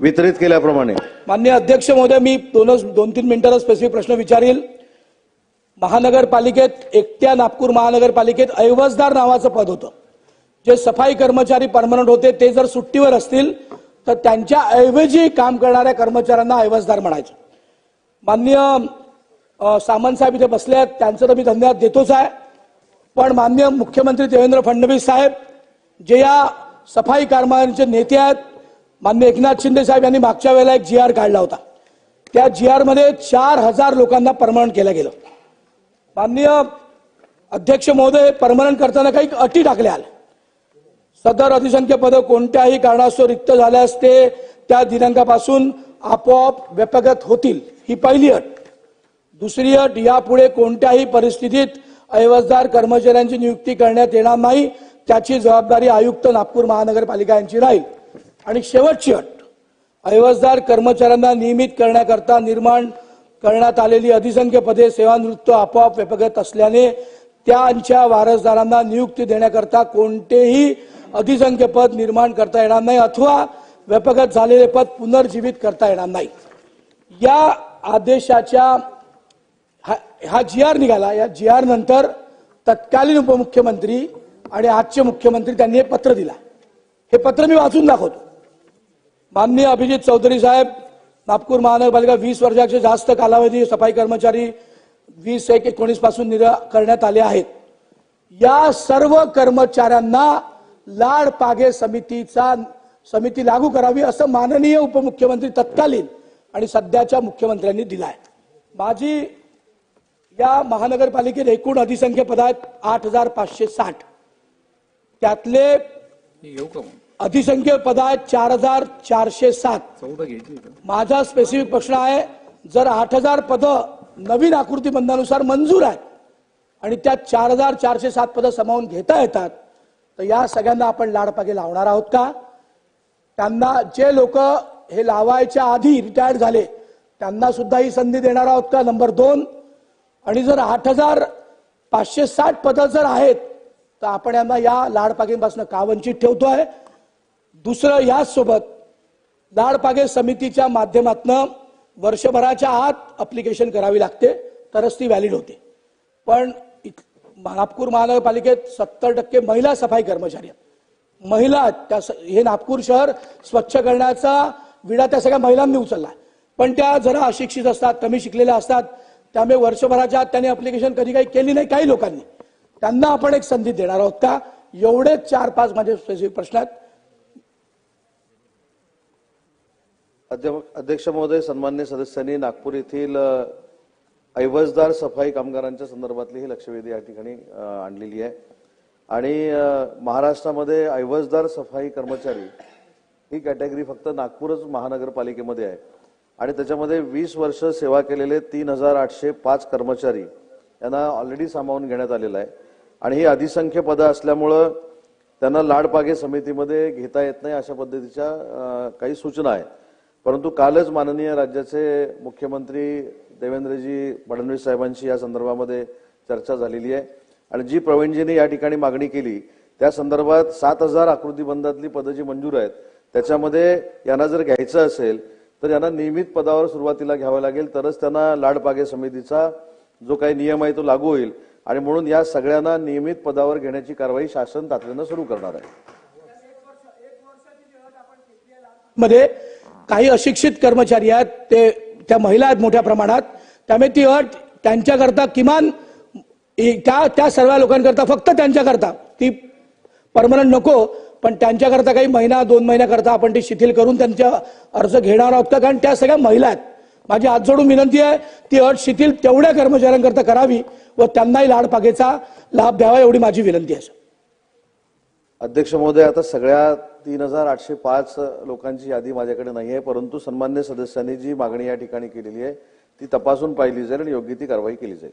वितरित केल्याप्रमाणे. मान्य अध्यक्ष महोदय मी दोनच दोन तीन मिनिटाला स्पेसिफिक प्रश्न विचारील. महानगरपालिकेत एकट्या नागपूर महानगरपालिकेत ऐवजदार नावाचं पद होतं. जे सफाई कर्मचारी परमनंट होते ते जर सुट्टीवर असतील तर त्यांच्या ऐवजी काम करणाऱ्या कर्मचाऱ्यांना ऐवजदार म्हणायचे. माननीय अ, सामंत साहेब इथे बसले आहेत त्यांचं तर मी धन्यवाद देतोच आहे. पण माननीय मुख्यमंत्री देवेंद्र फडणवीस साहेब जे या सफाई कर्मचाऱ्यांचे नेते आहेत मान्य एकनाथ शिंदे साहेब यांनी मागच्या वेळेला एक जी आर काढला होता. त्या जी आरमध्ये चार हजार लोकांना परमनंट केलं गेलं. माननीय अध्यक्ष महोदय परमनंट करताना काही अटी टाकल्या. आल्या सदर अधिसंख्य पद कोणत्याही कारणास्तव रिक्त झाल्यास ते त्या दिनांकापासून आपोआप व्यपगत होतील ही पहिली अट. दुसरी अट यापुढे कोणत्याही परिस्थितीत ऐवजदार कर्मचाऱ्यांची नियुक्ती करण्यात येणार नाही त्याची जबाबदारी आयुक्त नागपूर महानगरपालिका यांची राहील. आणि शेवटची अट. ऐवजदार कर्मचाऱ्यांना नियमित करण्याकरता निर्माण करण्यात आलेली अधिसंख्य पदे सेवानिवृत्त आपोआप व्यपगत असल्याने त्यांच्या वारसदारांना नियुक्ती देण्याकरता कोणतेही अधिसंख्य पद निर्माण करता येणार नाही अथवा व्यपगत झालेले पद पुनर्जीवित करता येणार नाही. या आदेशाच्या हा हा जी आर निघाला. या जी आर नंतर तत्कालीन उपमुख्यमंत्री आणि आजचे मुख्यमंत्री त्यांनी हे पत्र दिला. हे पत्र मी वाचून दाखवतो. माननीय अभिजित चौधरी साहेब नागपूर महानगरपालिका वीस वर्षाचे जास्त कालावधी सफाई कर्मचारी वीस एक एकोणीसपासून निर करण्यात आले आहेत. या सर्व कर्मचाऱ्यांना लाड पागे समितीचा समिती लागू करावी असं माननीय उपमुख्यमंत्री तत्कालीन आणि सध्याच्या मुख्यमंत्र्यांनी दिलाय. माझी या महानगरपालिकेत एकूण अधिसंख्य पद आहेत आठ हजार पाचशे साठ. त्यातले येऊ का अधिसंख्य पद आहेत चार हजार चारशे सात. माझा स्पेसिफिक प्रश्न आहे जर आठ हजार पद नवीन आकृती बंधानुसार मंजूर आहेत आणि त्यात चार हजार चारशे सात पदं समावून घेता येतात तर या सगळ्यांना आपण लाडपागे लावणार आहोत का? त्यांना जे लोक हे लावायच्या आधी रिटायर्ड झाले त्यांना सुद्धा ही संधी देणार आहोत का? नंबर दोन. आणि जर आठ हजार पाचशे साठ पदं जर आहेत तर आपण यांना या लाडपागेपासून का वंचित ठेवतोय. दुसरं याचसोबत लाडपागे समितीच्या माध्यमातनं वर्षभराच्या आत अप्लिकेशन करावी लागते तरच ती व्हॅलिड होते. पण नागपूर महानगरपालिकेत सत्तर टक्के महिला सफाई कर्मचारी आहेत. महिला त्या स- हे नागपूर शहर स्वच्छ करण्याचा विडा त्या सगळ्या महिलांनी उचलला पण त्या जरा अशिक्षित असतात कमी शिकलेल्या असतात त्यामुळे वर्षभराच्या आत त्यांनी अप्लिकेशन कधी काही केली नाही काही लोकांनी. त्यांना आपण एक संधी देणार आहोत का? एवढेच चार पाच माझे स्पेसिफिक प्रश्न आहेत. अध्यक्ष अध्यक्ष महोदय सन्मान्य सदस्यांनी नागपूर येथील ऐवजदार सफाई कामगारांच्या संदर्भातली ही लक्षवेधी या ठिकाणी आणलेली आहे. आणि महाराष्ट्रामध्ये ऐवजदार सफाई कर्मचारी ही कॅटेगरी फक्त नागपूरच महानगरपालिकेमध्ये आहे. आणि त्याच्यामध्ये वीस वर्ष सेवा केलेले तीन हजार आठशे पाच कर्मचारी यांना ऑलरेडी सामावून घेण्यात आलेलं आहे. आणि ही अधिसंख्य पदं असल्यामुळं त्यांना लाडपागे समितीमध्ये घेता येत नाही अशा पद्धतीच्या काही सूचना आहेत. परंतु कालच माननीय राज्याचे मुख्यमंत्री देवेंद्रजी फडणवीस साहेबांशी या संदर्भामध्ये चर्चा झालेली आहे. आणि जी प्रवीणजीने या ठिकाणी मागणी केली त्या संदर्भात सात हजार आकृतीबंधातली पदं जी मंजूर आहेत त्याच्यामध्ये यांना जर घ्यायचं असेल तर यांना नियमित पदावर सुरुवातीला घ्यावं लागेल. तरच त्यांना लाडपागे समितीचा जो काही नियम आहे तो लागू होईल. आणि म्हणून या सगळ्यांना नियमित पदावर घेण्याची कारवाई शासन तातडीनं सुरू करणार आहे. मध्ये काही अशिक्षित कर्मचारी आहेत ते त्या महिला आहेत मोठ्या प्रमाणात. त्यामुळे ती अट त्यांच्याकरता किमान त्या त्या सर्व लोकांकरता फक्त त्यांच्याकरता. ती परमनंट नको पण त्यांच्याकरता काही महिना दोन महिन्याकरता आपण ती शिथिल करून त्यांच्या अर्ज घेणार आहोत का? कारण त्या सगळ्या महिला आहेत. माझी हात जोडून विनंती आहे ती अट शिथिल तेवढ्या कर्मचाऱ्यांकरता करावी व त्यांनाही लाडपाकेचा लाभ द्यावा एवढी माझी विनंती आहे अध्यक्ष महोदय आता सगळ्या तीन हजार आठशे पाच लोकांची यादी माझ्याकडे नाही आहे परंतु सन्मान्य सदस्यांनी जी मागणी या ठिकाणी केलेली आहे ती तपासून पाहिली जाईल आणि योग्य ती कारवाई केली जाईल.